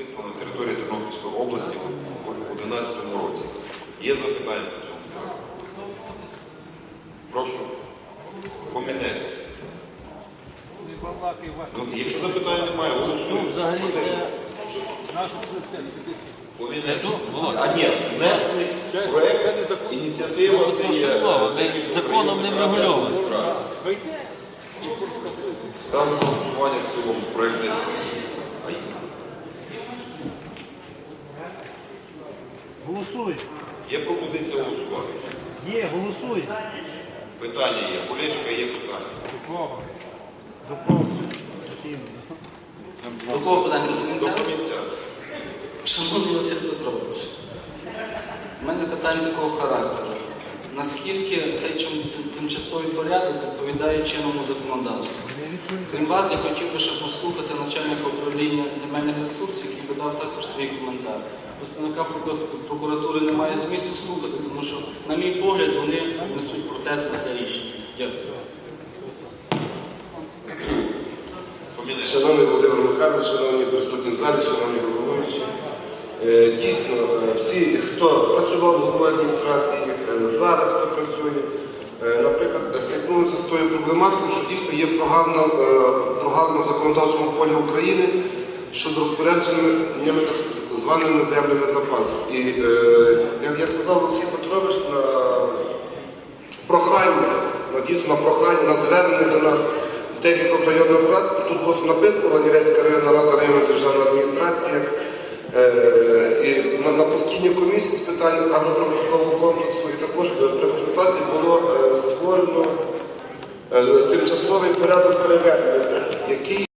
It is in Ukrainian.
на території Тернопільської області у 2011 році. Є запитання по цьому? Прошу. Помінець. Ну, якщо запитань немає, Ну, голосуємо. взагалі це наша. Помінець. Ну, А ні, внесли проект, ініціатива це є. законом не України, врегульовано. адміністрації. Ставлю на голосування в цілому проект 10. А й- Голосуй. Є пропозиція голосувати. Є, голосуй. Питання є. Полєчка є питання. До кого? До кого питання до До кінця? кінця. Шановний Василь Петрович, у мене питання такого характеру. Наскільки той тимчасовий порядок відповідає чинному законодавству? Крім вас, я хотів би ще послухати начальника управління земельних ресурсів, який би дав також свій коментар. Представника проку- прокуратури немає змісту слухати, тому що, на мій погляд, вони несуть протест на це рішення. Дякую. Шановний Володимир Михайлович, шановні присутні в залі, шановні головуючі, Е, дійсно, е, всі, хто працював в голові адміністрації, е, зараз хто працює, наприклад, стикнулися з тою проблематикою, що дійсно є прогалина в законодавчому полі України щодо розпорядженнями так званими землями запасу. І е, я сказав Олексій Петрович, на прохання, на дійсно прохання, на звернення до нас декількох районних рад. Тут просто написано Ланівецька районна рада районної державної адміністрації. Е, і на, на постійній комісії з питань агропромислового комплексу і також при консультації було е, створено е, тимчасовий порядок переведення, який